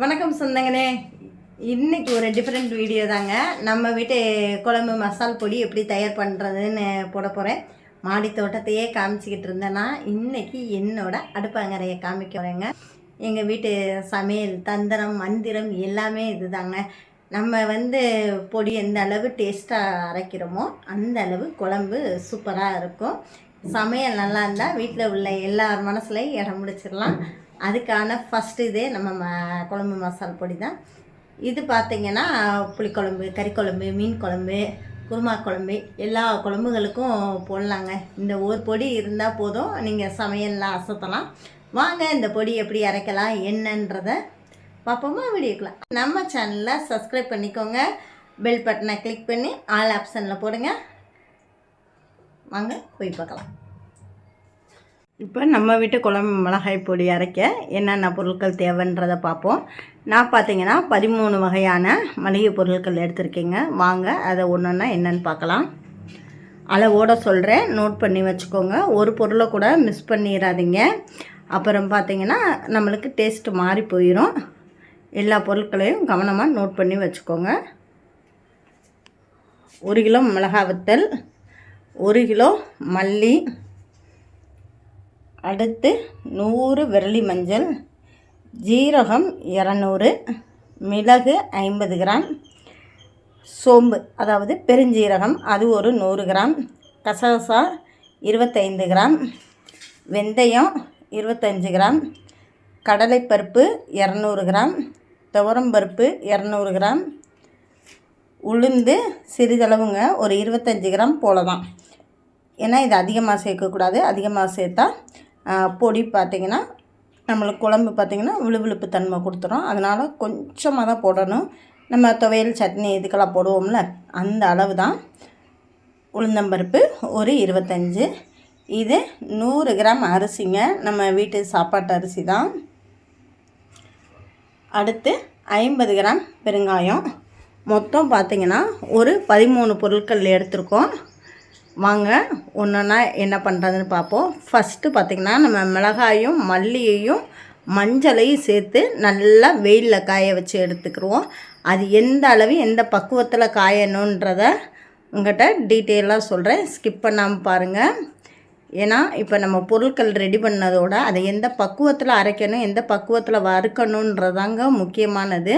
வணக்கம் சொந்தங்கனே இன்றைக்கி ஒரு டிஃப்ரெண்ட் வீடியோ தாங்க. நம்ம வீட்டு குழம்பு மசால் பொடி எப்படி தயார் பண்ணுறதுன்னு போட போகிறேன் மாடி தோட்டத்தையே காமிச்சிக்கிட்டு இருந்தேன்னா இன்றைக்கி என்னோட அடுப்பங்கரையை காமிக்க வரேங்க எங்கள் வீட்டு சமையல் தந்திரம் மந்திரம் எல்லாமே இதுதாங்க. நம்ம வந்து பொடி எந்த அளவு டேஸ்ட்டாக அரைக்கிறோமோ அந்த அளவு குழம்பு சூப்பராக இருக்கும். சமையல் நல்லா இருந்தால் வீட்டில் உள்ள எல்லார் மனசுலையும் இடம் முடிச்சிடலாம் அதுக்கான ஃபஸ்ட்டு இதே நம்ம ம குழம்பு மசால் பொடி தான் இது பார்த்திங்கன்னா புளிக்குழம்பு கறிக்குழம்பு மீன் குழம்பு குருமா குழம்பு எல்லா குழம்புகளுக்கும் போடலாங்க. இந்த ஒரு பொடி இருந்தால் போதும் நீங்கள் சமையலில் அசத்தலாம். வாங்க இந்த பொடி எப்படி அரைக்கலாம் என்னன்றதை பார்ப்போமா வீடியோக்கலாம் நம்ம சேனலில் சப்ஸ்கிரைப் பண்ணிக்கோங்க. பெல் பட்டனை கிளிக் பண்ணி ஆல் ஆப்ஷனில் போடுங்க. வாங்க போய் பார்க்கலாம். இப்போ நம்ம வீட்டு குழம்பு மிளகாய் பொடி அரைக்க என்னென்ன பொருட்கள் தேவைன்றதை பார்ப்போம். நான் பார்த்தீங்கன்னா பதிமூணு வகையான மளிகை பொருட்கள் எடுத்திருக்கீங்க. வாங்க அதை ஒன்றுன்னா என்னென்னு பார்க்கலாம். அளவோட சொல்கிறேன் நோட் பண்ணி வச்சுக்கோங்க. ஒரு பொருளை கூட மிஸ் பண்ணிடாதீங்க. அப்புறம் பார்த்தீங்கன்னா நம்மளுக்கு டேஸ்ட்டு மாறி போயிடும் எல்லா பொருட்களையும் கவனமாக நோட் பண்ணி வச்சுக்கோங்க. ஒரு கிலோ மிளகாய் வத்தல் ஒரு கிலோ மல்லி அடுத்து நூறு விரலி மஞ்சள் ஜீரகம் இரநூறு மிளகு ஐம்பது கிராம் சோம்பு அதாவது பெருஞ்சீரகம் அது ஒரு நூறு கிராம் கசகசா இருபத்தைந்து கிராம் வெந்தயம் இருபத்தஞ்சு கிராம் கடலைப்பருப்பு இரநூறு கிராம் துவரம்பருப்பு இரநூறு கிராம் உளுந்து சிறிதளவுங்க ஒரு இருபத்தஞ்சி கிராம் போல தான் ஏன்னா இது அதிகமாக சேர்க்கக்கூடாது. அதிகமாக சேர்த்தா பொடி பார்த்திங்கன்னா நம்மளுக்கு குழம்பு பார்த்திங்கன்னா விழுவிழுப்பு தன்மை கொடுத்துரும். அதனால் கொஞ்சமாக தான் போடணும். நம்ம துவையல் சட்னி இதுக்கெல்லாம் போடுவோம்ல அந்த அளவு தான் உளுந்தம்பருப்பு ஒரு இருபத்தஞ்சு. இது நூறு கிராம் அரிசிங்க. நம்ம வீட்டு சாப்பாட்டு அரிசி தான் அடுத்து ஐம்பது கிராம் பெருங்காயம். மொத்தம் பார்த்திங்கன்னா ஒரு பதிமூணு பொருட்கள் எடுத்திருக்கோம். வாங்க ஒன்றுனா என்ன பண்ணுறதுன்னு பார்ப்போம். ஃபஸ்ட்டு பார்த்திங்கன்னா நம்ம மிளகாயும் மல்லியையும் மஞ்சளையும் சேர்த்து நல்லா வெயிலில் காய வச்சு எடுத்துக்கிடுவோம் அது எந்த அளவு எந்த பக்குவத்தில் காயணுன்றத உங்கள்கிட்ட டீட்டெயிலாக சொல்கிறேன் ஸ்கிப் பண்ணாமல் பாருங்கள் ஏன்னா இப்போ நம்ம பொருட்கள் ரெடி பண்ணதோட அதை எந்த பக்குவத்தில் அரைக்கணும் எந்த பக்குவத்தில் வறுக்கணுன்றதாங்க முக்கியமானது.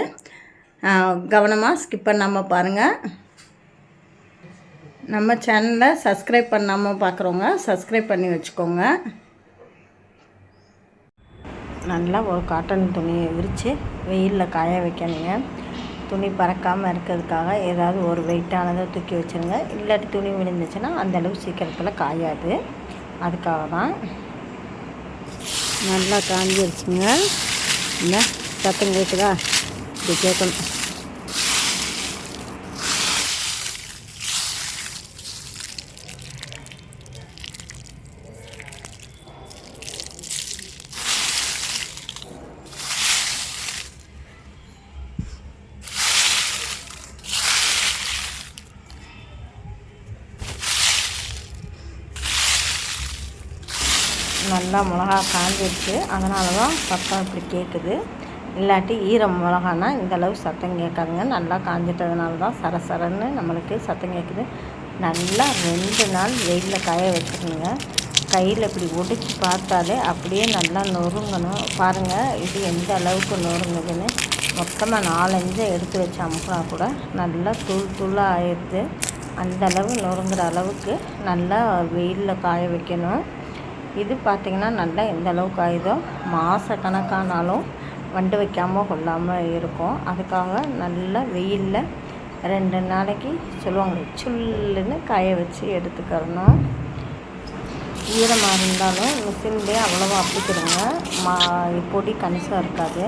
கவனமாக ஸ்கிப் பண்ணாமல் பாருங்கள் நம்ம சேனலை சப்ஸ்கிரைப் பண்ணாமல் பார்க்குறவங்க சப்ஸ்கிரைப் பண்ணி வச்சுக்கோங்க. நல்லா ஒரு காட்டன் துணியை விரித்து வெயிலில் காய வைக்கணுங்க. துணி பறக்காமல் இருக்கிறதுக்காக ஏதாவது ஒரு வெயிட்டானதை தூக்கி வச்சுருங்க. இல்லாட்டி துணி விழுந்துச்சுன்னா அந்த அளவு சீக்கிரத்தில் காயாது. அதுக்காக தான் நல்லா காஞ்சிருச்சுங்க. இந்த சத்தம் கேட்குதா இப்படி கேட்கணும் நல்லா மிளகா காஞ்சிருச்சு அதனால தான் சத்தம் இப்படி கேட்குது இல்லாட்டி ஈரம் மிளகானா இந்தளவு சத்தம் கேட்காதுங்க. நல்லா காஞ்சிட்டதுனால தான் சரசரன்னு நம்மளுக்கு சத்தம் கேட்குது நல்லா ரெண்டு நாள் வெயிலில் காய வச்சுருங்க. கையில் இப்படி ஒடிச்சு பார்த்தாலே அப்படியே நல்லா நொறுங்கணும். பாருங்கள் இது எந்த அளவுக்கு நொறுங்குதுன்னு. மொத்தமாக நாலஞ்சு எடுத்து வச்சு அமுக்கினா கூட நல்லா தூள் தூளாக ஆயிடுது. அந்த அளவு நொறுங்குற அளவுக்கு நல்லா வெயிலில் காய வைக்கணும். இது பார்த்திங்கன்னா நல்லா எந்த அளவுக்கு ஆயுதோ மாத கணக்கானாலும் வண்டு வைக்காமல் கொள்ளாமல் இருக்கும். அதுக்காக நல்லா வெயிலில் ரெண்டு நாளைக்கு சொல்லுவாங்க சுல்லுன்னு காய வச்சு எடுத்துக்கிறணும். ஈரமாக இருந்தாலும் மிஷின்லேயே அவ்வளோவா அப்பிக்கிறோங்க மா பொடி கணிசாக இருக்காது.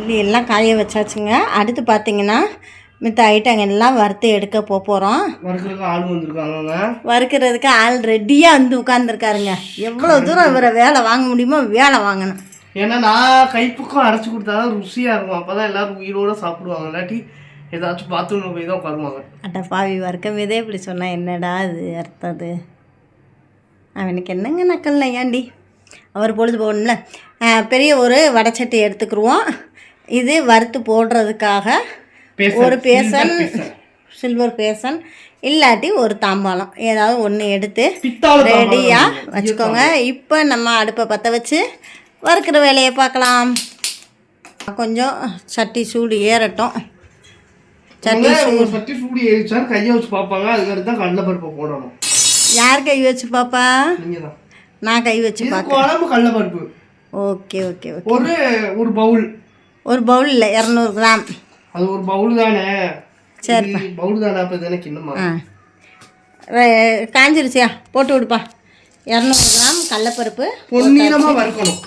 இல்லை எல்லாம் காய வச்சாச்சுங்க. அடுத்து பார்த்திங்கன்னா மித்த ஐட்டங்க எல்லாம் வறுத்து எடுக்க போக போகிறோம் வறுக்கிறதுக்கு ஆள் ரெடியாக வந்து உட்காந்துருக்காருங்க எவ்வளோ தூரம் இவரை வேலை வாங்க முடியுமோ வேலை வாங்கணும். ஏன்னா நான் கைப்பக்கம் அரைச்சி கொடுத்தாதான் ருசியாக இருக்கும். அப்போ தான் எல்லாரும் உயிரோட சாப்பிடுவாங்க. இல்லாட்டி ஏதாச்சும் பாத்ரூமில் போய் தான் உட்காருவாங்க. அட்ட பாவி வறுக்க விதே இப்படி சொன்னால் என்னடா அது? அர்த்தது அவனுக்கு என்னங்க நக்கல் ஏண்டி அவர் பொழுது போகணும்ல. பெரிய ஒரு வடைச்சட்டி எடுத்துக்கிருவோம். இது வறுத்து போடுறதுக்காக ஒரு பேசன். சில்வர் பேசன் இல்லாட்டி ஒரு தாம்பாளம். ஏதாவது ஒன்று எடுத்து ரெடியாக. வச்சுக்கோங்க. இப்போ நம்ம அடுப்பை பற்ற வச்சு வறுக்கிற வேலையை பார்க்கலாம். கொஞ்சம் சட்டி சூடு ஏறட்டும். சட்டி சூடு. சட்டி சூடு ஏறிச்சா கையை வச்சு பார்ப்பாங்க. அதுக்கடுத்து தான் கடலைப்பருப்பை போடணும். யார் கை வச்சு பாப்பா? தான். நான் கை வச்சு இது பார்க்க குழம்பு கடலைப்பருப்பு. Okay okay okay. ஒரு ஒரு பவுல். ஒரு பவுல் இல்லை இரநூறு கிராம். அது ஒரு பவுல் தானே சரி பவுல் தானே அப்போ தானே கிண்ணமா? காஞ்சிருச்சியா? போட்டு விடுப்பா. இரநூறு கிராம் கடலப்பருப்பு பொன்னிறமாக வறுக்கணும்.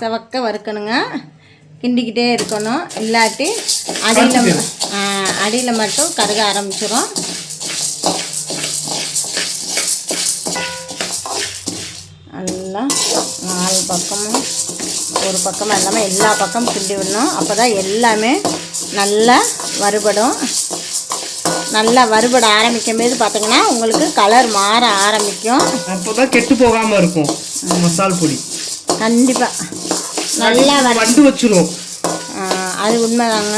செவக்க வறுக்கணுங்க. கிண்டிக்கிட்டே இருக்கணும். இல்லாட்டி அடியில் அடியில் மட்டும் கருக ஆரம்பிச்சிரும். நல்லா நாலு பக்கமும் ஒரு பக்கமும் எல்லாமே எல்லா பக்கமும் கிண்டி விடணும். அப்போ தான் எல்லாமே நல்லா வறுபடும். நல்லா வறுபட ஆரம்பிக்கும் போது பார்த்தீங்கன்னா உங்களுக்கு கலர் மாற ஆரம்பிக்கும். அப்போ தான் கெட்டு போகாமல் இருக்கும் மசால் பொடி. கண்டிப்பாக நல்லா வண்டு வச்சிரும் ஆ, அது உண்மைதாங்க.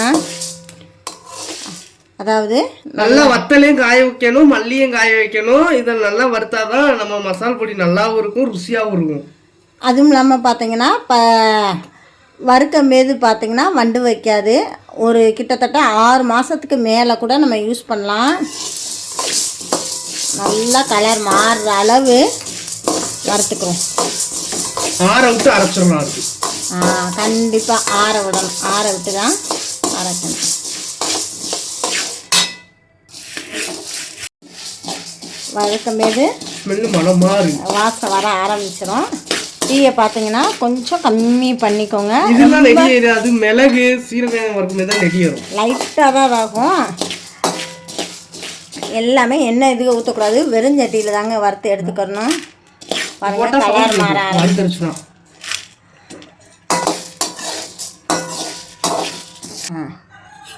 அதாவது நல்லா வத்தலையும் காய வைக்கணும் மல்லியும் காய வைக்கணும். இதை நல்லா வறுத்தாதான் நம்ம மசால் பொடி நல்லாவும் இருக்கும் ருசியாகவும் இருக்கும். அதுவும் இல்லாமல் பார்த்தீங்கன்னா இப்போ வறுக்கும் போது பார்த்தீங்கன்னா வண்டு வைக்காது. ஒரு கிட்டத்தட்ட ஆறு மாதத்துக்கு மேலே கூட நம்ம யூஸ் பண்ணலாம். நல்லா கலர் மாறுற அளவு வறுத்துக்கிறோம். ஆற விட்டு அரைச்சிடலாம் இருக்கு கண்டிப்பாக ஆற விடணும். ஆற விட்டு தான் அரைக்கணும் வறுக்கும் போது வாசம் வர ஆரம்பிச்சிடும் டீயை பார்த்தீங்கன்னா கொஞ்சம் கம்மி பண்ணிக்கோங்க. இதெல்லாம் நெடி அது மிளகு சீரகம் வறுக்குமே தான் நெடி வரும் லைட்டாக தான் ஆகும். எல்லாமே எண்ணெய் இதுக்கு ஊற்றக்கூடாது வெறும் சட்டியில் தாங்க வறுத்து எடுத்துக்கணும். பாருங்க கலர் மாற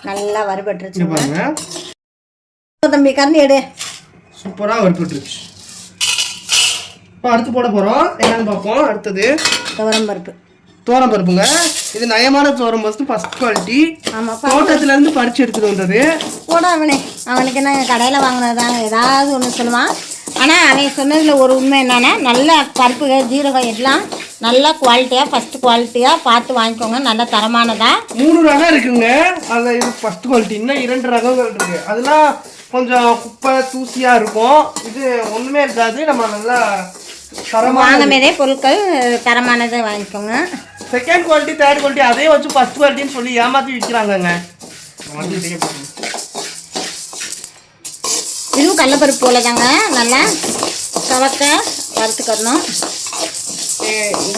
நல்லா வறுபட்டுருச்சு தம்பி கரண்டி எடு. சூப்பராக வறுத்துட்டுருச்சு இப்போ அடுத்து போட போகிறோம் என்னன்னு பார்ப்போம். அடுத்தது துவரம் பருப்பு தோரம் பருப்புங்க இது நயமான தோரம் பருப்பு ஃபர்ஸ்ட் குவாலிட்டி ஆமாப்பா தோட்டத்துல இருந்து பறிச்சு எடுத்துட்டு வந்தது. போட அவனே அவனுக்கு என்ன கடையில் வாங்கினதாங்க ஏதாவது ஒன்று சொல்லுவான். ஆனால் அவன் சொன்னதில் ஒரு உண்மை என்னன்னா நல்ல பருப்பு ஜீரகம் எல்லாம் நல்ல குவாலிட்டியாக ஃபஸ்ட்டு குவாலிட்டியாக பார்த்து வாங்கிக்கோங்க. நல்ல தரமானதாக மூணு ரகம் இருக்குங்க. அதில் இது ஃபர்ஸ்ட் குவாலிட்டி இன்னும் இரண்டு ரகங்கள் இருக்கு. அதெல்லாம் கொஞ்சம் குப்பை தூசியா இருக்கும். இது ஒண்ணுமே இருக்காது. நம்ம நல்லா வாங்கும்போதே பொருட்கள் தரமானதை வாங்கிக்கோங்க. செகண்ட் குவாலிட்டி தேர்ட் குவாலிட்டி அதே வச்சு ஃபர்ஸ்ட் குவாலிட்டின்னு சொல்லி ஏமாத்தி விற்கிறாங்கங்க இதுவும் கடலப்பருப்பு போல தாங்க நல்லா சவக்க வறுத்துக்கணும்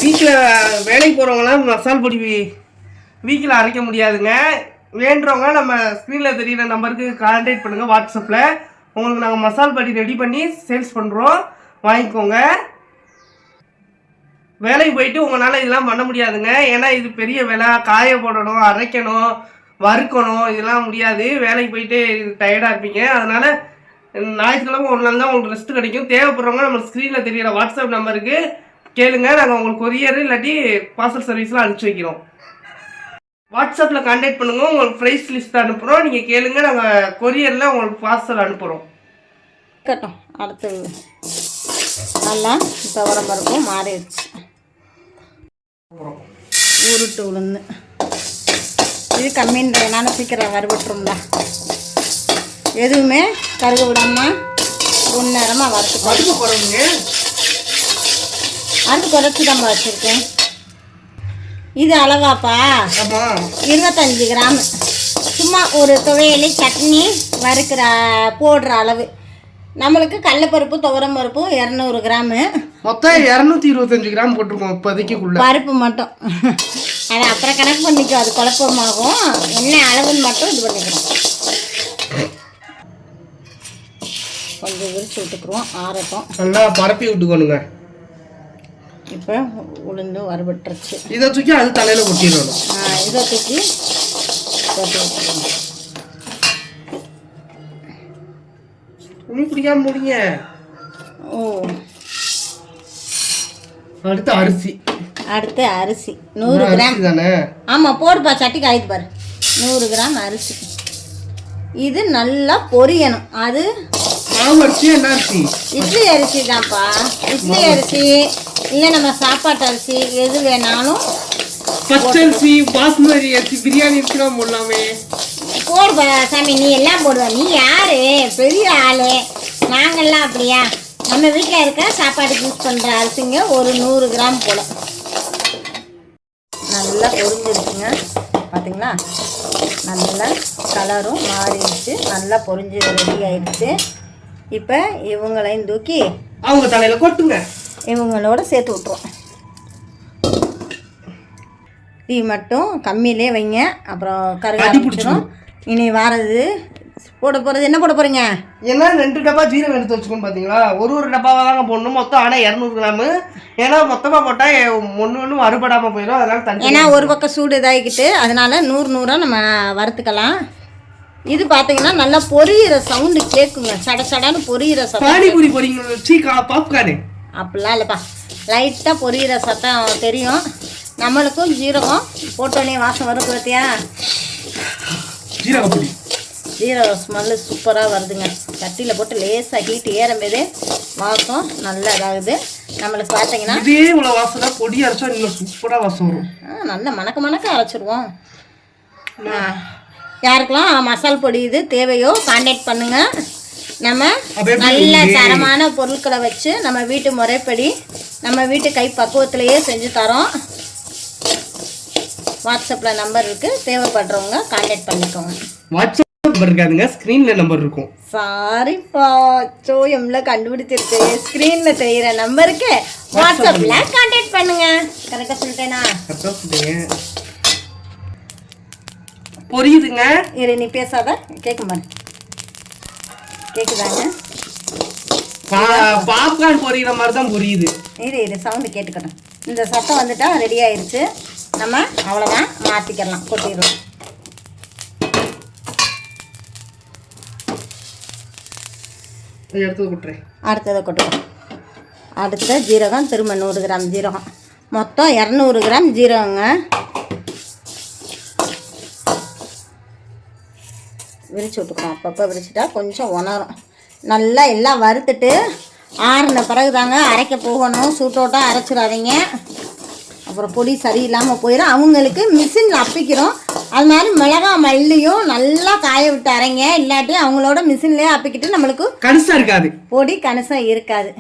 வீட்டில் வேலைக்கு போகிறவங்களாம் மசால் பொடி வீட்டில் அரைக்க முடியாதுங்க. வேண்டுறவங்க நம்ம ஸ்க்ரீனில் தெரியுற நம்பருக்கு கான்டாக்ட் பண்ணுங்கள் வாட்ஸ்அப்பில் உங்களுக்கு நாங்கள் மசால் பொடி ரெடி பண்ணி சேல்ஸ் பண்ணுறோம் வாங்கிக்கோங்க. வேலைக்கு போயிட்டு உங்களால் இதெல்லாம் பண்ண முடியாதுங்க. ஏன்னா இது பெரிய வேலை. காய போடணும் அரைக்கணும் வறுக்கணும் இதெல்லாம் முடியாது. வேலைக்கு போயிட்டு டயர்டாக இருப்பீங்க. அதனால் ஞாயிற்றுக்கிழமை ஒரு நாள் தான் உங்களுக்கு ரெஸ்ட் கிடைக்கும். தேவைப்படுறவங்க நம்ம ஸ்க்ரீனில் தெரியிற வாட்ஸ்அப் நம்பருக்கு கேளுங்க. நாங்கள் உங்களுக்கு கொரியர் இல்லாட்டி பார்சல் சர்வீஸ்லாம் அனுப்பிச்சி வைக்கிறோம். வாட்ஸ்அப்பில் கான்டாக்ட் பண்ணுங்கள் உங்களுக்கு ப்ரைஸ் லிஸ்ட் அனுப்புகிறோம் நீங்கள் கேளுங்க. நாங்கள் கொரியரில் உங்களுக்கு பார்சல் அனுப்புகிறோம் கட்டும் அடுத்து நல்லா துவரம் பருப்பும் மாறிடுச்சு. உருட்டு உளுந்து. இது கம்மின்றதுனால சீக்கிரம் வறுபட்டுரும்ல எதுவுமே கருக விடாமல் உன்னேரமாக வறுத்துக்கோ அடுப்பு போகிறவங்க அடுத்து குறைச்சி தான் வச்சுருக்கேன். இது அளவாப்பா. இருபத்தஞ்சி கிராம். சும்மா ஒரு துவையலி சட்னி வறுக்கிற போடுற அளவு. நம்மளுக்கு கடலப்பருப்பு துவரம் பருப்பு இரநூறு கிராமு. மொத்தம் இரநூத்தி இருபத்தஞ்சு கிராம் போட்டிருக்கோம் இப்போதைக்குள்ள பருப்பு மட்டும். அதை அப்புறம் கணக்கு பண்ணிக்கோ அது குழப்பமாகும். என்ன அளவுன்னு மட்டும் இது பண்ணிக்கிறோம் கொஞ்சம் விரிச்சு விட்டுக்குருவோம் ஆறட்டும். நல்லா பரப்பி விட்டுக்கணுங்க. இப்போ உளுந்து வறுபட்டுருச்சு. இதை தூக்கி அது தலையில் கொட்டிடணும். இதை தூக்கி போட்டு வச்சுருவோம் துணி பிடிக்காம முடிங்க ஓ. அடுத்து அரிசி. அடுத்து அரிசி. நூறு கிராம். தானே? ஆமாம் போடுப்பா சட்டி காயுது பாரு. நூறு கிராம் அரிசி. இது நல்லா பொரியணும். அது இட்லி அரிசி தான்ப்பா. இட்லி அரிசி இல்லை நம்ம சாப்பாட்டு அரிசி எது வேணாலும் பச்சரிசி பாஸ்மதி அரிசி பிரியாணி அரிசிலாம் போடலாமே. போடுப்பா சாமி நீ எல்லாம் போடுவ. நீ யாரு? பெரிய ஆளு. நாங்கெல்லாம் அப்படியா? நம்ம வீட்டில் இருக்க சாப்பாடுக்கு யூஸ் பண்ணுற அரிசிங்க ஒரு நூறு கிராம் போல. நல்லா பொரிஞ்சிருச்சுங்க. பார்த்தீங்களா நல்லா கலரும் மாறிடுச்சு. நல்லா பொரிஞ்சு ரெடி ஆயிடுச்சு. இப்போ இவங்களையும் தூக்கி அவங்க தலையில கொட்டுங்க. இவங்களோட சேர்த்து விட்ருவோம் டீ மட்டும் கம்மியிலே வைங்க. அப்புறம் கருக அடி ஆரம்பிச்சிடும் இனி வாரது. போட போகிறது என்ன போட போகிறீங்க ஏன்னா ரெண்டு டப்பா ஜீரகம் எடுத்து வச்சுக்கோன்னு பார்த்தீங்களா ஒரு ஒரு டப்பாவாக தாங்க போடணும் மொத்தம் ஆனால் இரநூறு கிராமு. ஏன்னா மொத்தமாக போட்டால் ஒன்று ஒன்று அறுபடாமல் போயிடும் அதனால தண்ணி ஏன்னா ஒரு பக்கம் சூடு இதாகிக்கிட்டு அதனால நூறு நூறாக நம்ம வறுத்துக்கலாம். இது பார்த்தீங்கன்னா நல்லா பொரியிற சவுண்டு கேட்குங்க சட சடன்னு பொரியிற சத்தம். பானிபூரி போறீங்க சீக்கா பாப்கார்னு. அப்படிலாம் இல்லைப்பா. லைட்டாக பொரியிற சத்தம் தெரியும். நம்மளுக்கும் ஜீரகம் போட்டோன்னே வாசம் வரும் பார்த்தியா ஜீரகப்பொடி ஜீரக ஸ்மெல்லு சூப்பராக வருதுங்க. சட்டியில் போட்டு லேசாக ஹீட் ஏறும்போதே வாசம் நல்லா இதாகுது நம்மளுக்கு பார்த்தீங்கன்னா இதே இவ்வளோ வாசனை பொடி அரைச்சா இன்னும் சூப்பராக வாசம் வரும். ஆ, நல்ல மணக்க மணக்க அரைச்சிருவோம். ஆ, யாருக்கெல்லாம் மசால் பொடி இது தேவையோ கான்டாக்ட் பண்ணுங்க. நம்ம நல்ல? தரமான பொருட்களை வச்சு நம்ம வீட்டு முறைப்படி நம்ம வீட்டு கை பக்குவத்திலேயே செஞ்சு தரோம். வாட்ஸ்அப்பில் நம்பர் இருக்குது தேவைப்படுறவங்க கான்டாக்ட் பண்ணிக்கோங்க. வாட்ஸ்அப் நம்பர் இருக்காதுங்க. ஸ்க்ரீனில் நம்பர் இருக்கும். சாரிப்பா சோயம்ல கண்டுபிடிச்சிருக்கு. ஸ்க்ரீனில் தெரியிற நம்பருக்கு வாட்ஸ்அப்பில் கான்டாக்ட் பண்ணுங்க. கரெக்டாக சொல்லிட்டேனா? பொரியுதுங்க? இரு நீ பேசாத. கேட்க மாதிரி கேட்குதாங்க பா- பாப்கார்ன் பொரியிற மாதிரி தான் பொரியுது. இரு இரு சவுண்டு கேட்டுக்கட்டும் இந்த சத்தம் வந்துட்டா ரெடி ஆயிருச்சு. நம்ம அவ்வளோதான் மாற்றிக்கலாம் கொட்டிடுவோம் இதை எடுத்து விட்டுறேன் அடுத்ததை கொட்டுவோம். அடுத்த ஜீரகம் திரும்ப நூறு கிராம் ஜீரகம். மொத்தம் இரநூறு கிராம் ஜீரகங்க. விரிச்சு விட்டுக்கிறோம் அப்பப்போ விரிச்சிட்டா கொஞ்சம் உணரும். நல்லா எல்லாம் வறுத்துட்டு ஆறின பிறகு தாங்க அரைக்க போகணும். சூட்டோட்டம் அரைச்சிடாதீங்க. அப்புறம் பொடி சரியில்லாமல் போயிடும் அவங்களுக்கு மிஷினில் அப்பிக்கிறோம். அது மாதிரி மிளகா மல்லியும் நல்லா காய விட்டு அரைங்க. இல்லாட்டி அவங்களோட மிஷின்லேயே அப்பிக்கிட்டு நம்மளுக்கு கடுசா இருக்காது. பொடி கணிசம் இருக்காது.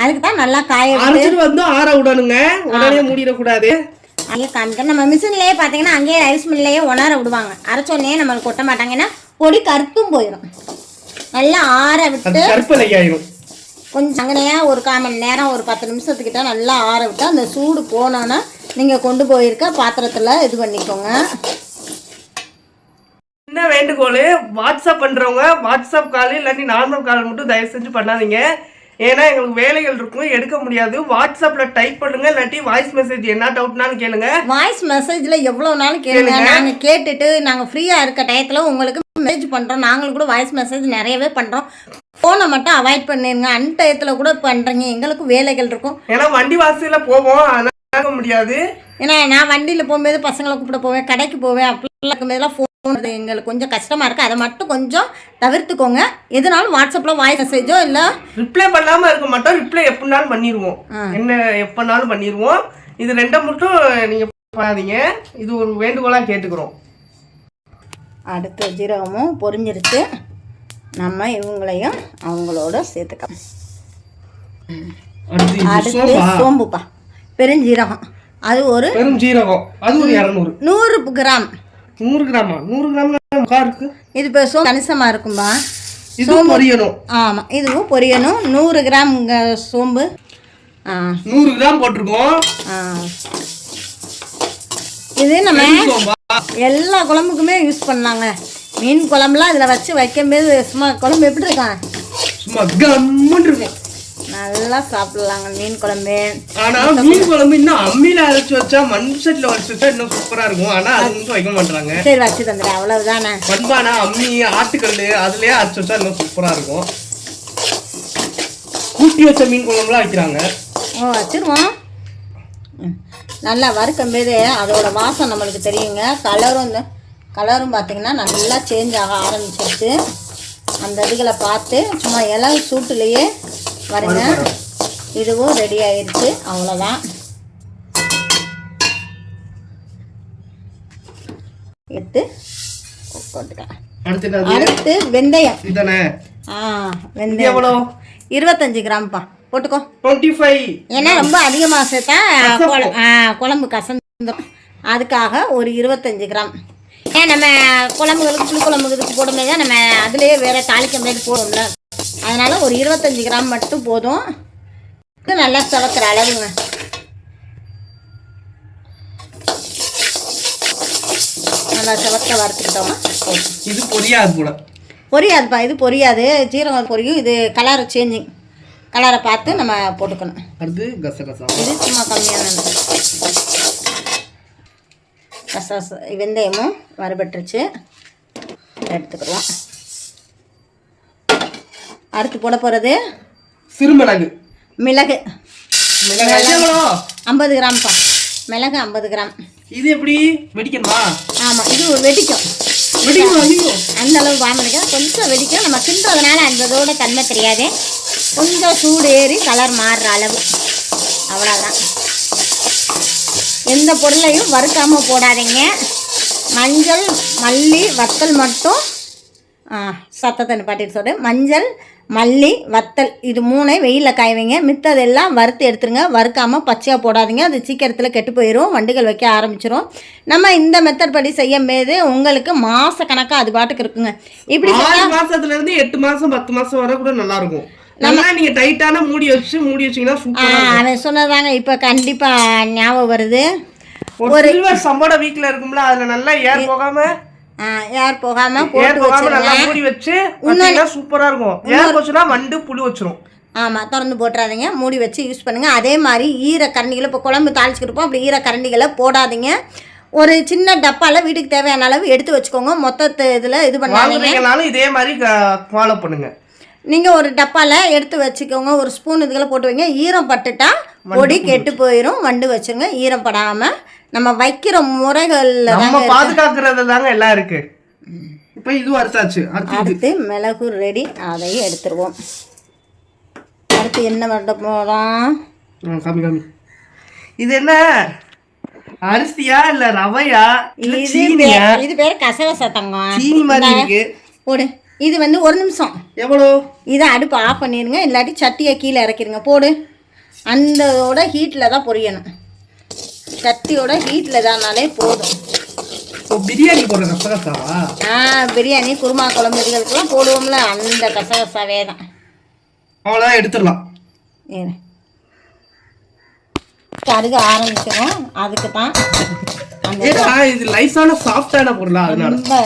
அதுக்கு தான் நல்லா காய விட்டு அரைச்சிட்டு வந்து ஆற விடணுங்க. உடனே மூடிடக்கூடாது. அங்கேயே காமிக்க நம்ம மிஷின்லேயே பார்த்தீங்கன்னா அங்கேயே ரைஸ் மில்லையே உணர விடுவாங்க. அரைச்சோடனே நம்மளுக்கு கொட்ட மாட்டாங்கன்னா பொடி கருத்தும் போயிடும் நல்லா ஆற விட்டு கருப்பலை ஆயிரும். கொஞ்சம் அங்கனையாக ஒரு கால் மணி நேரம் ஒரு பத்து நிமிஷத்துக்கிட்ட நல்லா ஆற விட்டு அந்த சூடு போனோன்னா நீங்கள் கொண்டு போயிருக்க பாத்திரத்தில் இது பண்ணிக்கோங்க. என்ன வேண்டுகோள்? வாட்ஸ்அப் பண்ணுறவங்க வாட்ஸ்அப் கால் இல்லாட்டி நார்மல் கால் மட்டும் தயவு செஞ்சு பண்ணாதீங்க. ஏன்னா எங்களுக்கு வேலைகள் இருக்கும் எடுக்க முடியாது. வாட்ஸ்அப்ல டைப் பண்ணுங்க இல்லாட்டி வாய்ஸ் மெசேஜ் என்ன டவுட்னாலும் கேளுங்க. வாய்ஸ் மெசேஜில் எவ்வளோ நாள் கேளுங்க. நாங்கள் கேட்டுட்டு நாங்கள் ஃப்ரீயாக இருக்க டயத்தில் உங்களுக்கு மெசேஜ் பண்ணுறோம் நாங்களும் கூட வாய்ஸ் மெசேஜ் நிறையவே பண்ணுறோம் ஃபோனை மட்டும் அவாய்ட் பண்ணிடுங்க அன் டயத்தில் கூட பண்ணுறீங்க எங்களுக்கு வேலைகள் இருக்கும். ஏன்னா வண்டி வாசல்ல போவோம். கேட்க முடியாது. ஏன்னா நான் வண்டியில் போகும்போது பசங்களை கூப்பிட போவேன். கடைக்கு போவேன். அப்படிலாம் இருக்கும்போதெல்லாம் ஃபோன் எங்களுக்கு கொஞ்சம் கஷ்டமாக இருக்குது அதை மட்டும் கொஞ்சம் தவிர்த்துக்கோங்க. எதுனாலும் வாட்ஸ்அப்பில் வாய்ஸ் மெசேஜோ இல்லை? ரிப்ளை பண்ணாம இருக்க மாட்டோம். ரிப்ளை எப்படினாலும் பண்ணிடுவோம். என்ன எப்பனாலும் பண்ணிடுவோம் இது ரெண்டை மட்டும் நீங்க பண்ணாதீங்க. இது ஒரு வேண்டுகோளா கேட்டுக்கிறோம். அடுத்த ஜீரகமும் பொரிஞ்சிருச்சு. நம்ம இவங்களையும் அவங்களோட சேர்த்துக்கலாம். அடுத்து சோம்புப்பா. பெருஞ்சீரகம். அது ஒரு பெரும் ஜீரகம் அது ஒரு இரநூறு. நூறு கிராம். நூறு கிராமா? நூறு கிராம்ல முக்கா இருக்கு? இது இப்போ சோம்பு கணிசமாக இருக்கும்பா. இதுவும் பொரியணும். ஆமாம் இதுவும் பொரியணும். நூறு கிராம் சோம்பு. ஆ. நூறு கிராம் போட்டிருக்கோம். ஆ. இது நம்ம எல்லா குழம்புக்குமே யூஸ் பண்ணலாங்க. மீன் குழம்புலாம் இதில் வச்சு வைக்கும்போது சும்மா குழம்பு எப்படி இருக்கான் சும்மா கம்முன்னு இருக்கும். நல்லா சாப்பிடலாங்க. மீன் குழம்பு. ஆனா மீன் குழம்பு இன்னும் அம்மியில அரைச்சு வச்சா மண் சட்டில வச்சு வச்சா இன்னும் சூப்பரா இருக்கும். ஆனா அது மட்டும் வைக்க மாட்டாங்க சரி வச்சு தந்துடுறேன் அவ்வளவுதானே? பண்பானா அம்மி ஆட்டுக்கல் அதுலயே அரைச்சு வச்சா இன்னும் சூப்பரா இருக்கும். கூட்டி வச்ச மீன் குழம்புலாம் வைக்கிறாங்க. ஓ வச்சிருவோம். நல்லா வறுக்கும் போது அதோட வாசம் நம்மளுக்கு தெரியுங்க. கலரும் இந்த கலரும் பார்த்தீங்கன்னா நல்லா சேஞ்ச் ஆக ஆரம்பிச்சிருச்சு. அந்த இதுகளை பார்த்து சும்மா இலை சூட்டுலேயே வருங்க இதுவும் ரெடி ஆயிருச்சு. அவ்வளோதான் எடுத்து அடுத்து வெந்தயம். இதுதானே? ஆ இது வெந்தயம். எவ்வளோ? இருபத்தஞ்சு கிராம்ப்பா. போட்டுக்கோ. Twenty five. ஏன்னா ரொம்ப அதிகமாக சேர்த்தா குழம்பு கசந்துடும் அதுக்காக ஒரு இருபத்தஞ்சு கிராம். ஏன் நம்ம குழம்புகளுக்கு புளி குழம்புக்கு இதுக்கு போடும்போது தான் நம்ம அதுலேயே வேற தாளிக்க மாதிரி போடும்ல அதனால ஒரு இருபத்தஞ்சு கிராம் மட்டும் போதும். இது நல்லா சிவக்கிற அளவுங்க. நல்லா சிவக்க வறுத்துக்கிட்டோம்னா போதும் இது பொரியாது போல. பொரியாதுப்பா இது பொரியாது. ஜீரகம் பொரியும். இது கலர் சேஞ்சிங் கலரை பார்த்து நம்ம போட்டுக்கணும். அடுத்து கசகசா. இது சும்மா கம்மியான கசாச வெந்தயமும் வறுபட்டுருச்சு. எடுத்துக்கிடுவோம். அடுத்து போட போகிறது சிறுமிளகு. மிளகு. ஐம்பது கிராம்ப்பா மிளகு ஐம்பது கிராம். இது எப்படி? வெடிக்கணுமா? ஆமாம் இது வெடிக்கும். அந்த அளவு வாங்கினதுக்கு கொஞ்சம் வெடிக்கும். நம்ம கிண்டுறதுனால அந்த இதோட தன்மை தெரியாது. கொஞ்சம் சூடு ஏறி கலர் மாறுற அளவு. அவ்வளோதான் எந்த பொருளையும் வறுக்காம போடாதீங்க. மஞ்சள் மல்லி வத்தல் மட்டும். சத்தத்தை நிப்பாட்டிட்டு சொல்கிறேன் மஞ்சள் மல்லி வத்தல் இது மூணை வெயிலில் காய வைங்க மித்ததெல்லாம் வறுத்து எடுத்துருங்க. வறுக்காமல் பச்சையாக போடாதீங்க. அது சீக்கிரத்தில் கெட்டு போயிடும் வண்டுகள் வைக்க ஆரம்பிச்சிரும். நம்ம இந்த மெத்தட் படி செய்யும் போது உங்களுக்கு மாத கணக்காக அது பாட்டுக்கு இருக்குங்க. இப்படி இருந்து எட்டு மாசம் பத்து மாசம் வரை கூட நல்லா இருக்கும். நல்லா நீங்க டைட்டான மூடி வச்சு மூடி வச்சீங்கன்னா சூப்பரா அவன் சொன்னதாங்க இப்போ கண்டிப்பாக ஞாபகம் வருது. ஒரு சில்வர் சம்போட வீக்ல இருக்கும்ல அதுல நல்லா ஏர் போகாம ஆ, யார் போகாமல் ஏர் போகாம நல்லா மூடி வச்சு வச்சீங்கன்னா சூப்பரா இருக்கும். ஏர் போச்சுன்னா வண்டு புழு வச்சிரும். ஆமாம் திறந்து போட்டுறாதீங்க. மூடி வச்சு யூஸ் பண்ணுங்கள் அதே மாதிரி ஈர கரண்டிகளை இப்போ குழம்பு தாளிச்சுக்கிட்டுப்போம் அப்படி ஈர கரண்டிகளை போடாதீங்க. ஒரு சின்ன டப்பாவில் வீட்டுக்கு தேவையான அளவு எடுத்து வச்சுக்கோங்க. மொத்தத்தை இதில் இது பண்ணாதீங்க. வாங்குறீங்கனாலும் இதே மாதிரி ஃபாலோ பண்ணுங்க. நீங்கள் ஒரு டப்பாவில் எடுத்து வச்சுக்கோங்க. ஒரு ஸ்பூன் இதுகளை போட்டு வைங்க. ஈரம் பட்டுட்டா பொடி கெட்டு போயிடும் வண்டு வச்சுருங்க ஈரம் படாமல் நம்ம வைக்கிற முறைகளில் நம்ம பாதுகாக்கிறது தாங்க எல்லாம் இருக்கு. இப்ப இது வறுத்தாச்சு. அடுத்து மிளகு ரெடி. அதையும் எடுத்துருவோம். அடுத்து என்ன பண்ண போகிறோம் காமி காமி. இது என்ன? அரிசியா இல்ல ரவையா? இது பேர் கசகச தங்கம். சீனி மாதிரி இருக்கு. போடு. இது வந்து ஒரு நிமிஷம். எவ்வளோ? இதை அடுப்பு ஆஃப் பண்ணிடுங்க. இல்லாட்டி சட்டியை கீழே இறக்கிடுங்க. போடு. அந்தோட ஹீட்டில் தான் பொரியணும். சட்டியோட ஹீட்டில் தானாலே போதும். பிரியாணி போடுற கசகசாவா? ஆ பிரியாணி குருமா குழம்பு இதுகளுக்கெல்லாம் போடுவோம்ல. அந்த கசகசாவே தான். அவ்வளோதான் எடுத்துடலாம். இரு. கருக ஆரம்பிச்சிடும் அதுக்கு தான் இது லைஸான சாஃப்டான பொருளா அதனால. ரொம்ப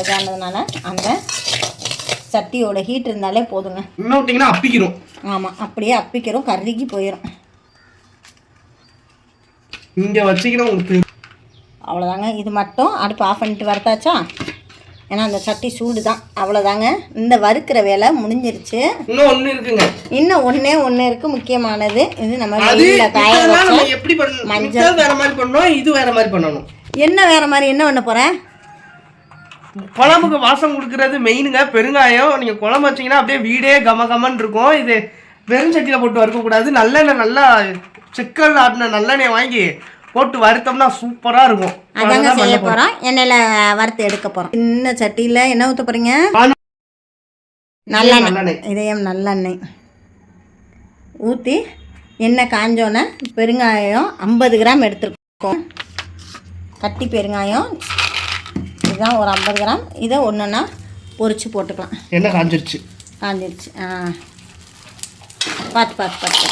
இதானதுனால அந்த சட்டியோட ஹீட் இருந்தாலே போதுங்க. இன்னும் விட்டிங்கன்னா அப்பிக்கிறோம். ஆமாம் அப்படியே அப்பிக்கிறோம் கருகி போயிடும் இங்க உங்களுக்கு அவ்வளோதாங்க இது மட்டும் அடுப்பு ஆஃப் பண்ணிட்டு வரத்தாச்சா? ஏன்னா அந்த சட்டி சூடு தான் அவ்வளோதாங்க இந்த வறுக்கிற வேலை முடிஞ்சிருச்சு. இன்னும் ஒண்ணு இருக்குங்க. இன்னும் ஒன்றே ஒன்று இருக்குது முக்கியமானது இது நம்ம வெயிலில் காய வச்ச எப்படி பண்ணணும் மஞ்சள். வேற மாதிரி பண்ணணும் இது வேற மாதிரி பண்ணணும். என்ன வேறு மாதிரி என்ன பண்ண போகிறேன் குழம்புக்கு வாசம் கொடுக்கறது மெயினுங்க பெருங்காயம். நீங்க குழம்பு வச்சீங்கன்னா அப்படியே வீடே கம கமன்னு இருக்கும். இது வெறும் சட்டியில போட்டு வறுக்க கூடாது. நல்லெண்ணெய் நல்லா செக்கல் ஆட்டின நல்லெண்ணெய் வாங்கி போட்டு வறுத்தோம்னா சூப்பரா இருக்கும். அதாங்க செய்ய போகிறோம் எண்ணெயில் வறுத்து எடுக்க போகிறோம் சின்ன சட்டியில் என்ன ஊற்ற போகிறீங்க நல்லெண்ணெய். இதயம் நல்லெண்ணெய். ஊற்றி எண்ணெய் காஞ்சோன்னே பெருங்காயம் ஐம்பது கிராம் எடுத்துருக்கோம். கட்டி பெருங்காயம். இதுதான் ஒரு ஐம்பது கிராம். இதை ஒன்றுன்னா பொரிச்சு போட்டுக்கலாம். என்ன காஞ்சிருச்சு. காஞ்சிருச்சு. ஆ. பார்த்து பார்த்து பார்த்து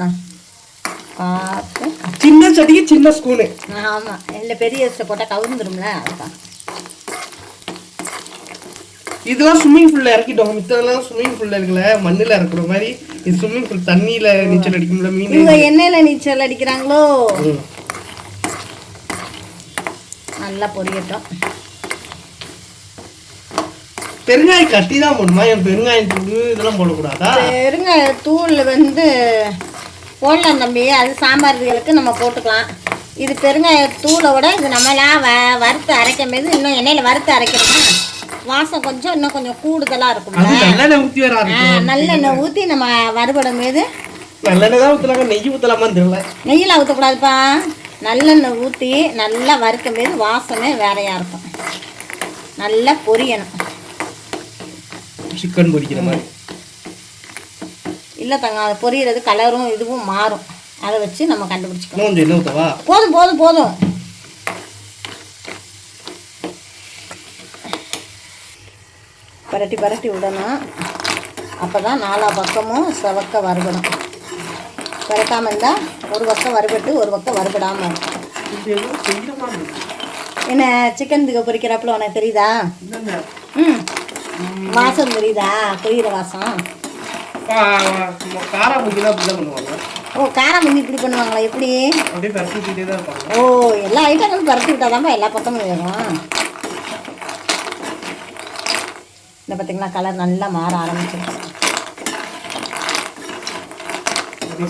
ஆ பார்த்து. சின்ன சட்டிக்கு சின்ன ஸ்பூனு ஆமாம் இல்லை பெரிய போட்டால் கவுந்துரும்ல அதுதான் இதெல்லாம் ஸ்விம்மிங் பூல்ல இறக்கிட்டோம். மித்ததெல்லாம் ஸ்விம்மிங் பூல்ல இருக்குல்ல மண்ணுல இருக்கிற மாதிரி இது ஸ்விம்மிங் பூல் தண்ணியில நீச்சல் அடிக்கும்ல மீன் இவங்க எண்ணெயில் நீச்சல் அடிக்கிறாங்களோ. நல்லா பொரியட்டும். பெருங்காயம் கட்டி தான் போடணுமா? என் பெருங்காயம் தூள் இதெல்லாம் போடக்கூடாதா? பெருங்காய தூள் வந்து போடலாம் தம்பி. அது சாம்பார் இதுகளுக்கு நம்ம போட்டுக்கலாம். இது பெருங்காயத்தூளை விட இது நம்மளாம் வ வறுத்து அரைக்கும் போது இன்னும் எண்ணெயில் வறுத்து அரைக்கிறோமா வாசம் கொஞ்சம் இன்னும் கொஞ்சம் கூடுதலாக இருக்கும்ல. அது நல்லெண்ணெய் ஊற்றி நம்ம வறுபடும் போது நெய் ஊற்றலாமான்னு தெரியல. நெய்யில் ஊற்றக்கூடாதுப்பா நல்லெண்ணெய் ஊற்றி நல்லா வறுக்கும் போது வாசமே வேறையாக இருக்கும். நல்லா பொரியணும். சிக்கன் பொரிக்கிற மாதிரி. இல்லை தங்க அது பொரியறது கலரும் இதுவும் மாறும். அதை வச்சு நம்ம ஊற்றவா போதும் போதும் போதும். பரட்டி பரட்டி விடணும். அப்போ தான் நாலா பக்கமும் செவக்க வறுபடும். பரட்டாமல் இருந்தால் ஒரு பக்கம் வறுபட்டு ஒரு பக்கம் வறுபடாமல் இருக்கும். என்ன சிக்கன் திக பொரிக்கிறப்பல உனக்கு தெரியுதா? ம். வாசம் தெரியுதா? பொரியிற வாசம்? காரா அப்படி தான் பண்ணுவாங்க. ஓ காரம் வந்து இப்படி பண்ணுவாங்களா? எப்படி? அப்படியே பரப்பிக்கிட்டே தான் இருப்பாங்க. ஓ எல்லா ஐட்டங்களும் பரட்டி விட்டாதான்ப்பா எல்லா பக்கமும் வேகும் இந்த பார்த்தீங்களா கலர் நல்லா மாற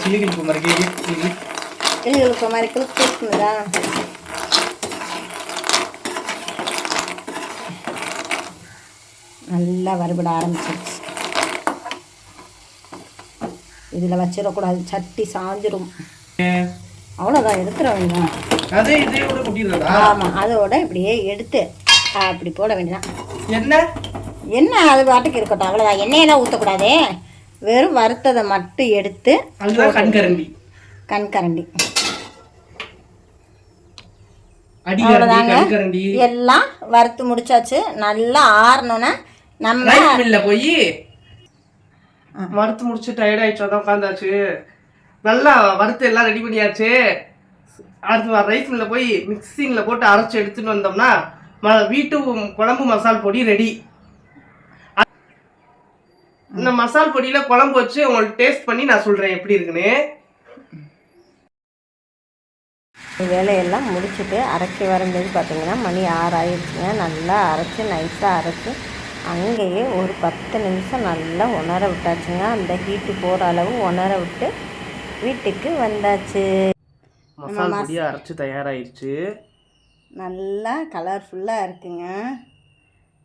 சிலிகிழிப்பு மாதிரி கிளிகளுக்கு மாதிரி கிளிக் கிளிக்குதா நல்லா வறுபட ஆரம்பிச்சிருச்சு. இதில் வச்சிடக்கூடாது. சட்டி சாஞ்சிரும். அவ்வளோதான் எடுத்துட வேண்டியதான் ஆமாம் அதோட இப்படியே எடுத்து அப்படி போட வேண்டியதான் என்ன? என்ன அது பாட்டுக்கு இருக்கட்டும் அவ்வளோதான் எண்ணெயெல்லாம் ஊற்றக்கூடாதே வெறும் வறுத்ததை மட்டும் எடுத்து கண்கரண்டி. கண்கரண்டி அவ்வளோதாங்க எல்லாம் வறுத்து முடிச்சாச்சு. நல்லா ஆறணுன்னா நம்ம போய். வறுத்து முடிச்சு டயர்ட் ஆயிடுச்சு. அதான் உட்காந்தாச்சு நல்லா வறுத்து எல்லாம் ரெடி பண்ணியாச்சு. அடுத்து ரைஸ் மில்ல போய் மிக்சிங்கில் போட்டு அரைச்சு எடுத்துட்டு வந்தோம்னா ம- வீட்டு குழம்பு மசால் பொடி ரெடி இந்த மசால் பொடியில குழம்பு வச்சு உங்களுக்கு டேஸ்ட் பண்ணி நான் சொல்றேன் எப்படி இருக்குன்னு. வேலையெல்லாம் முடிச்சுட்டு அரைச்சி வரும்போது பார்த்தீங்கன்னா மணி ஆறு ஆயிடுச்சுங்க. நல்லா அரைச்சி நைஸாக அரைச்சி அங்கேயே ஒரு பத்து நிமிஷம் நல்லா உணர விட்டாச்சுங்க. அந்த ஹீட்டு போகிற அளவு உணர விட்டு வீட்டுக்கு வந்தாச்சு. மசால் அரைச்சு தயாராயிருச்சு. நல்லா கலர்ஃபுல்லாக இருக்குங்க.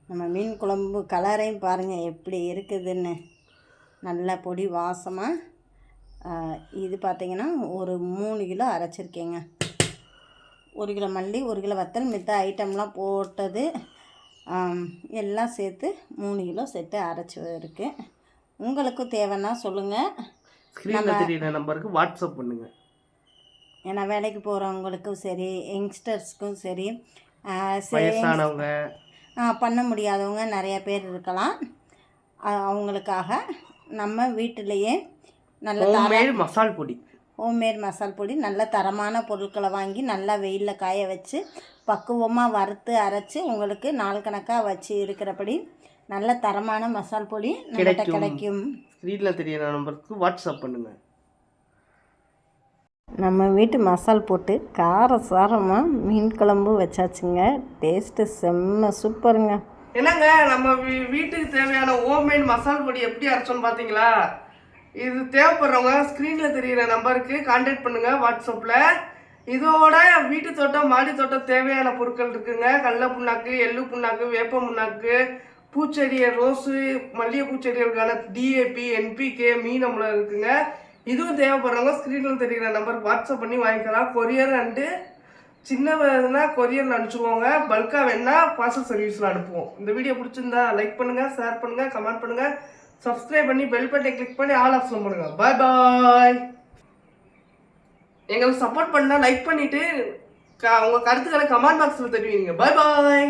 நம்ம மீன் குழம்பு கலரையும் பாருங்கள் எப்படி இருக்குதுன்னு. நல்ல பொடி வாசமாக இது பார்த்தீங்கன்னா ஒரு மூணு கிலோ அரைச்சிருக்கேங்க. ஒரு கிலோ மல்லி ஒரு கிலோ வத்தல் மித்த ஐட்டம்லாம் போட்டது. எல்லாம் சேர்த்து மூணு கிலோ சேர்த்து அரைச்சி இருக்கு உங்களுக்கும் தேவைன்னா சொல்லுங்கள் ஸ்க்ரீன்ல தெரியுற நம்பருக்கு வாட்ஸ்அப் பண்ணுங்க. ஏன்னா வேலைக்கு போகிறவங்களுக்கும் சரி யங்ஸ்டர்ஸ்க்கும் சரி வயசானவங்க. பண்ண முடியாதவங்க நிறைய பேர் இருக்கலாம். அவங்களுக்காக நம்ம வீட்டிலையே நல்ல மசால் பொடி. ஹோம்மேட் மசால் பொடி நல்ல தரமான பொருட்களை வாங்கி நல்லா வெயிலில் காய வச்சு பக்குவமாக வறுத்து அரைச்சி உங்களுக்கு நாள் கணக்காக வச்சு இருக்கிறபடி நல்ல தரமான மசால் பொடி நம்மகிட்ட கிடைக்கும். ஸ்க்ரீன்ல தெரியுற நம்பருக்கு வாட்ஸ்அப் பண்ணுங்க. நம்ம வீட்டு மசால் போட்டு கார சாரமாக மீன் குழம்பு வச்சாச்சுங்க. டேஸ்ட்டு செம்ம சூப்பருங்க. என்னங்க நம்ம வீட்டுக்கு தேவையான ஹோம்மேட் மசால் பொடி எப்படி அரைச்சோம்னு பார்த்தீங்களா இது தேவைப்படுறவங்க ஸ்க்ரீனில் தெரியிற நம்பருக்கு கான்டாக்ட் பண்ணுங்கள் வாட்ஸ்அப்பில் இதோட வீட்டு தோட்டம் மாடி தோட்டம் தேவையான பொருட்கள் இருக்குங்க. கடல புண்ணாக்கு எள்ளு புண்ணாக்கு வேப்ப புண்ணாக்கு பூச்செடியை ரோஸு மல்லிகை பூச்செடிகளுக்கான டிஏபி என்பிகே மீன் இருக்குங்க. இதுவும் தேவைப்படுறவங்க ஸ்க்ரீனில் தெரிகிற நம்பருக்கு வாட்ஸ்அப் பண்ணி வாங்கிக்கலாம். கொரியர் அண்டு சின்ன வேணுன்னா கொரியரில் அனுப்பிச்சுக்கோங்க. பல்காக வேணால் பார்சல் சர்வீஸில் அனுப்புவோம். இந்த வீடியோ பிடிச்சிருந்தா லைக் பண்ணுங்கள் ஷேர் பண்ணுங்கள் கமெண்ட் பண்ணுங்கள் சப்ஸ்கிரைப் பண்ணி பெல் பட்டை கிளிக் பண்ணி ஆல் ஆப்ஷன் பண்ணுங்க பாய் பாய் எங்களுக்கு சப்போர்ட் பண்ணால் லைக் பண்ணிவிட்டு க உங்கள் கருத்துக்களை கமெண்ட் பாக்ஸில் தெரிவிங்க. பாய் பாய்